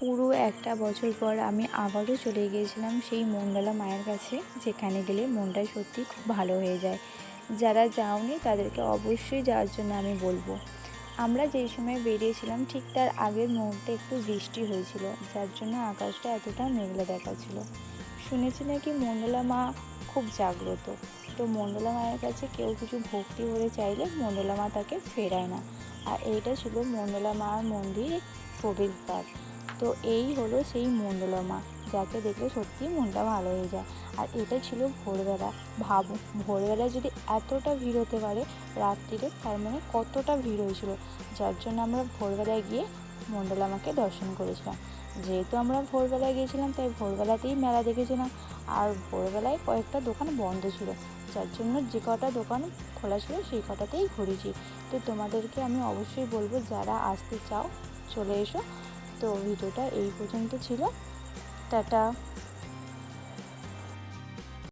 পুরো একটা বছর পর আমি আবারও চলে গিয়েছিলাম সেই মন্ডলা মায়ের কাছে, যেখানে গেলে মনটা সত্যি খুব ভালো হয়ে যায়। যারা যাওনি তাদেরকে অবশ্যই যাওয়ার জন্য আমি বলব। আমরা যেই সময় বেরিয়েছিলাম, ঠিক তার আগের মুহূর্তে একটু বৃষ্টি হয়েছিল, যার জন্য আকাশটা এতটা মেঘলা দেখাচ্ছিল। শুনেছি নাকি মন্ডলা মা খুব জাগ্রত। তো মন্ডলা মায়ের কাছে কেউ কিছু ভক্তি করে চাইলে মন্ডলা মা তাকে ফেরায় না। আর এইটা ছিল মন্ডলা মার মন্দির প্রবেশদ্বার। তো এই হলো সেই মন্ডলা মা যাকে দেখলে সত্যি মনটা ভালো হয়ে যায়। আর এটা ছিল ভোরবেলা। ভাবো ভোরবেলা যদি এতটা ভিড় হতে পারে রাত্রিরে তার মানে কতটা ভিড় হয়েছিল। যার জন্য আমরা ভোরবেলায় গিয়ে মন্ডলা মাকে দর্শন করেছিলাম। যেহেতু আমরা ভোরবেলায় গিয়েছিলাম, তাই ভোরবেলাতেই মেলা দেখেছিলাম। আর ভোরবেলায় কয়েকটা দোকান বন্ধ ছিল। যার জন্য যে কটা দোকান খোলা ছিল, সেই কটাতেই ঘুরেছি। তো তোমাদেরকে আমি অবশ্যই বলব, যারা আসতে চাও, চলে এসো। তো ভিডিওটা এই পর্যন্ত ছিল। টাটা।